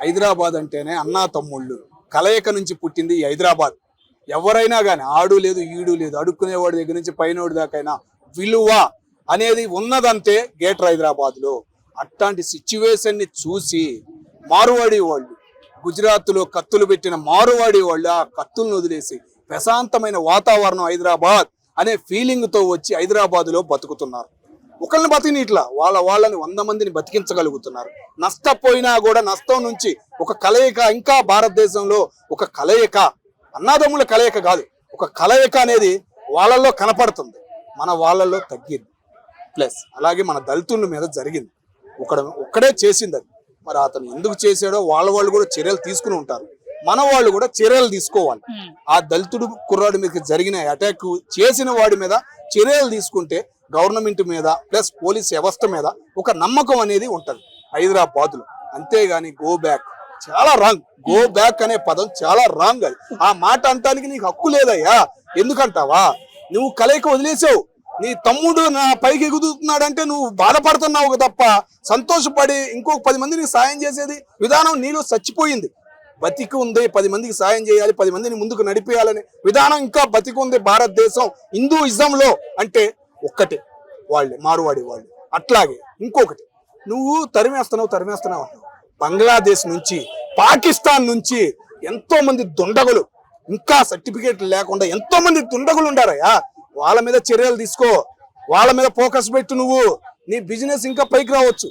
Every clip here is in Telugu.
హైదరాబాద్ అంటేనే అన్నా తమ్ముళ్ళు. కలయిక నుంచి పుట్టింది ఈ హైదరాబాద్. ఎవరైనా కానీ ఆడు లేదు ఈడు లేదు అడుక్కునేవాడి దగ్గర నుంచి పైనోడి దాకైనా విలువ అనేది ఉన్నదంతే గేటర్ హైదరాబాద్లో. అట్లాంటి సిచ్యువేషన్ని చూసి మారువాడి వాళ్ళు గుజరాత్లో కత్తులు పెట్టిన మారువాడి వాళ్ళు ఆ కత్తులను వదిలేసి ప్రశాంతమైన వాతావరణం హైదరాబాద్ అనే ఫీలింగ్తో వచ్చి హైదరాబాద్లో బతుకుతున్నారు. బతుకుతున్నారు ఒకరిని బతికినట్లా వాళ్ళ వాళ్ళని వంద మందిని బతికించగలుగుతున్నారు. నష్టపోయినా కూడా నష్టం నుంచి ఒక కలయిక ఇంకా భారతదేశంలో ఒక కలయిక అన్నాదమ్ముల కలయిక కాదు. ఒక కలయిక అనేది వాళ్ళల్లో కనపడుతుంది. మన వాళ్ళల్లో తగ్గింది. ప్లస్ అలాగే మన దళితుల మీద జరిగింది. ఒకడ ఒక్కడే చేసింది అది. మరి అతను ఎందుకు చేశాడో వాళ్ళ వాళ్ళు కూడా చర్యలు తీసుకుని ఉంటారు. మన వాళ్ళు కూడా చర్యలు తీసుకోవాలి. ఆ దళితుడు కుర్రాడి మీద జరిగిన అటాక్ చేసిన వాడి మీద చర్యలు తీసుకుంటే గవర్నమెంట్ మీద ప్లస్ పోలీస్ వ్యవస్థ మీద ఒక నమ్మకం అనేది ఉంటుంది. హైదరాబాద్లో. అంతేగాని గో బ్యాక్. చాలా రాంగ్. గో బ్యాక్ అనే పదం చాలా రాంగ్ అది. ఆ మాట అంటానికి నీకు హక్కు లేదయ్యా. ఎందుకంటావా? నువ్వు కలయిక వదిలేసావు. నీ తమ్ముడు నా పైకి ఎగుతున్నాడంటే నువ్వు బాధపడుతున్నావు తప్ప సంతోషపడి ఇంకొక పది మందిని సాయం చేసేది విధానం నీలో చచ్చిపోయింది. బతికి ఉంది పది మందికి సాయం చేయాలి పది మందిని ముందుకు నడిపేయాలనే విధానం ఇంకా బతికి ఉంది భారతదేశం హిందూయిజంలో. అంటే ఒక్కటే. వాళ్ళే మారువాడి వాళ్ళు. అట్లాగే ఇంకొకటి నువ్వు తరిమేస్తున్నావు తరిమేస్తున్నావు అంటావు బంగ్లాదేశ్ నుంచి పాకిస్తాన్ నుంచి ఎంతో మంది దుండగులు ఇంకా సర్టిఫికేట్లు లేకుండా ఎంతో మంది దుండగులు ఉండారయ్యా. వాళ్ళ మీద చర్యలు తీసుకో. వాళ్ళ మీద ఫోకస్ పెట్టు నువ్వు. నీ బిజినెస్ ఇంకా పైకి రావచ్చు.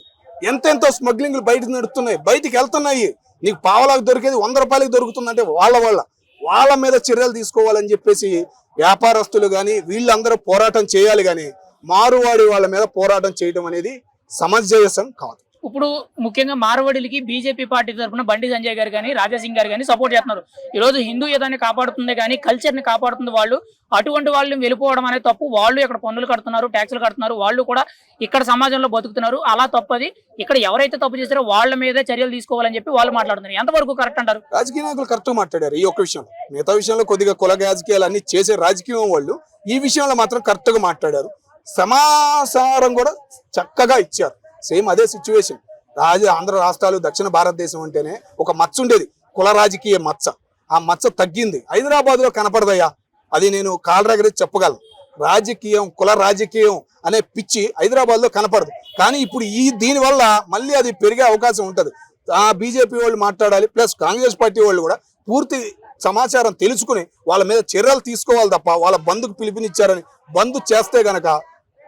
ఎంతెంతో స్మగ్లింగ్లు బయట నడుస్తున్నాయి బయటికి వెళ్తున్నాయి. నీకు పావలకు దొరికేది వంద రూపాయలకి దొరుకుతుందంటే వాళ్ళ వల్ల. వాళ్ళ మీద చర్యలు తీసుకోవాలని చెప్పేసి వ్యాపారస్తులు కానీ వీళ్ళందరూ పోరాటం చేయాలి కానీ మారువాడి వాళ్ళ మీద పోరాటం చేయడం అనేది సమంజసం కాదు. ఇప్పుడు ముఖ్యంగా మార్వాడిలకి బీజేపీ పార్టీ తరఫున బండి సంజయ్ గారు కానీ రాజాసింగ్ గారు కానీ సపోర్ట్ చేస్తున్నారు. ఈ రోజు హిందూ యుధాన్ని కాపాడుతుంది కానీ కల్చర్ని కాపాడుతుంది వాళ్ళు. అటువంటి వాళ్ళని వెళ్ళిపోవడం అనేది తప్పు. వాళ్ళు ఇక్కడ పన్నులు కడుతున్నారు ట్యాక్సులు కడుతున్నారు. వాళ్ళు కూడా ఇక్కడ సమాజంలో బతుకుతున్నారు. అలా తప్పది. ఇక్కడ ఎవరైతే తప్పు చేస్తారో వాళ్ళ మీదే చర్యలు తీసుకోవాలని చెప్పి వాళ్ళు మాట్లాడుతున్నారు. ఎంతవరకు కరెక్ట్ అంటారు? రాజకీయ నాయకులు కరెక్ట్ మాట్లాడారు ఈ ఒక్క విషయంలో. మిగతా విషయంలో కొద్దిగా కుల రాజకీయాలు అన్ని చేసే రాజకీయం వాళ్ళు ఈ విషయంలో మాత్రం కరెక్ట్గా మాట్లాడారు. సమాచారం కూడా చక్కగా ఇచ్చారు. సేమ్ అదే సిచ్యువేషన్ రాజ ఆంధ్ర రాష్ట్రాలు దక్షిణ భారతదేశం అంటేనే ఒక మచ్చ ఉండేది. కుల రాజకీయ మచ్చ. ఆ మచ్చ తగ్గింది. హైదరాబాద్లో కనపడదయ్యా. అది నేను కాలరగరి చెప్పగలను. రాజకీయం కుల రాజకీయం అనే పిచ్చి హైదరాబాద్లో కనపడదు. కానీ ఇప్పుడు ఈ దీని వల్ల మళ్ళీ అది పెరిగే అవకాశం ఉంటుంది. ఆ బీజేపీ వాళ్ళు మాట్లాడాలి ప్లస్ కాంగ్రెస్ పార్టీ వాళ్ళు కూడా పూర్తి సమాచారం తెలుసుకుని వాళ్ళ మీద చర్యలు తీసుకోవాలి తప్ప వాళ్ళ బంధుకు పిలుపునిచ్చారని బంధు చేస్తే గనక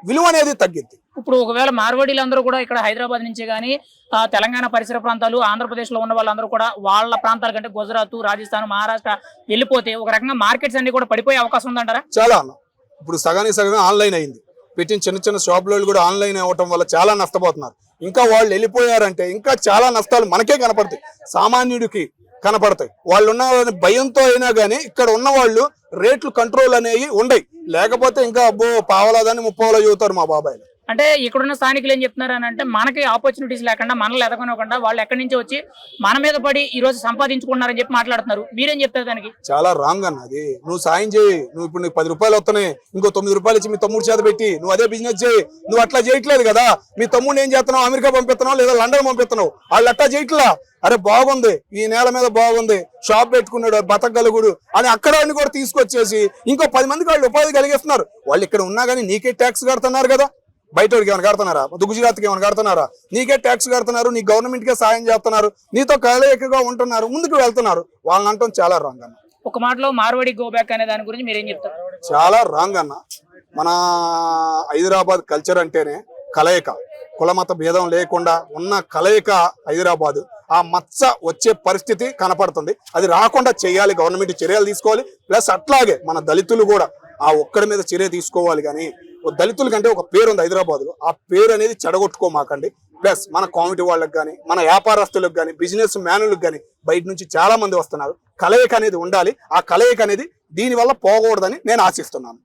విలువ అనేది తగ్గింది. ఇప్పుడు ఒకవేళ మార్వాడీలందరూ కూడా ఇక్కడ హైదరాబాద్ నుంచి కానీ తెలంగాణ పరిసర ప్రాంతాలు ఆంధ్రప్రదేశ్లో ఉన్న వాళ్ళందరూ కూడా వాళ్ళ ప్రాంతాల కంటే గుజరాత్ రాజస్థాన్ మహారాష్ట్ర వెళ్ళిపోతే ఒక రకంగా మార్కెట్స్ అన్ని కూడా పడిపోయే అవకాశం ఉందంటారా? చాలా ఇప్పుడు సగానికి సగమే ఆన్లైన్ అయింది. పెట్టిన చిన్న చిన్న షాపులలో కూడా ఆన్లైన్ అవ్వటం వల్ల చాలా నష్టపోతున్నారు. ఇంకా వాళ్ళు వెళ్ళిపోయారంటే ఇంకా చాలా నష్టాలు మనకే కనపడతాయి. సామాన్యుడికి కనపడతాయి. వాళ్ళు ఉన్న భయంతో అయినా కానీ ఇక్కడ ఉన్న వాళ్ళు రేట్లు కంట్రోల్ అనేవి ఉండయి. లేకపోతే ఇంకా అబ్బో పావలాదని ముప్పావలా చదువుతారు మా బాబాయ్లు. అంటే ఇక్కడున్న స్థానికులు ఏం చెప్తున్నారు అని అంటే మనకి ఆపర్చునిటీస్ లేకుండా మనల్ని ఎదగనివ్వకుండా వాళ్ళు ఎక్కడి నుంచి వచ్చి మన మీద పడి ఈ రోజు సంపాదించుకున్నారని చెప్పి మాట్లాడుతున్నారు. మీరేం చెప్తారు దానికి? చాలా రాంగ్ అన్న అది. నువ్వు సాయం చేయి. నువ్వు ఇప్పుడు నీకు పది రూపాయలు వస్తున్నాయి. ఇంకో తొమ్మిది రూపాయలు ఇచ్చి మీ తమ్ముడు చేత పెట్టి నువ్వు అదే బిజినెస్ చేయి. నువ్వు అట్లా చేయట్లేదు కదా. మీ తమ్ముడు ఏం చేస్తున్నావు? అమెరికా పంపిస్తున్నావు లేదా లండన్ పంపిస్తున్నావు? వాళ్ళు అట్లా చేయట్లా. అరే బాగుంది. ఈ నేల మీద బాగుంది. షాప్ పెట్టుకున్నాడు బతకగలుగుడు అని అక్కడ వాడిని కూడా తీసుకొచ్చేసి ఇంకో పది మందికి వాళ్ళు ఉపాధి కలిగిస్తున్నారు. వాళ్ళు ఇక్కడ ఉన్నా కానీ నీకే ట్యాక్స్ కడుతున్నారు కదా. బయట వాడికి ఏమైనా కడుతున్నారా? గుజరాత్కి ఏమైనా కడుతున్నారా? నీకే ట్యాక్స్ కడుతున్నారు నీ గవర్నమెంట్ కే సాయం చేస్తున్నారు నీతో కలయికగా ఉంటున్నారు ముందుకు వెళ్తున్నారు. వాళ్ళని అంటాం చాలా రాంగ్ అన్న. ఒక మాటలో మార్వాడి గో బ్యాక్ అనే దాని గురించి మీరేం చెప్తారు? చాలా రాంగ్ అన్న. మన హైదరాబాద్ కల్చర్ అంటేనే కలయిక. కులమత భేదం లేకుండా ఉన్న కలయిక హైదరాబాద్. ఆ మచ్చ వచ్చే పరిస్థితి కనపడుతుంది. అది రాకుండా చేయాలి గవర్నమెంట్ చర్యలు తీసుకోవాలి. ప్లస్ అట్లాగే మన దళితులు కూడా ఆ ఒక్కడి మీద చర్య తీసుకోవాలి కానీ ఓ దళితుల కంటే ఒక పేరు ఉంది హైదరాబాద్లో ఆ పేరు అనేది చెడగొట్టుకోమాకండి ప్లస్ మన కామెడీ వాళ్ళకి కానీ మన వ్యాపారస్తులకు కానీ బిజినెస్ మ్యానులకు కానీ బయట నుంచి చాలా మంది వస్తున్నారు. కలయిక అనేది ఉండాలి. ఆ కలయిక అనేది దీని వల్ల పోకూడదని నేను ఆశిస్తున్నాను.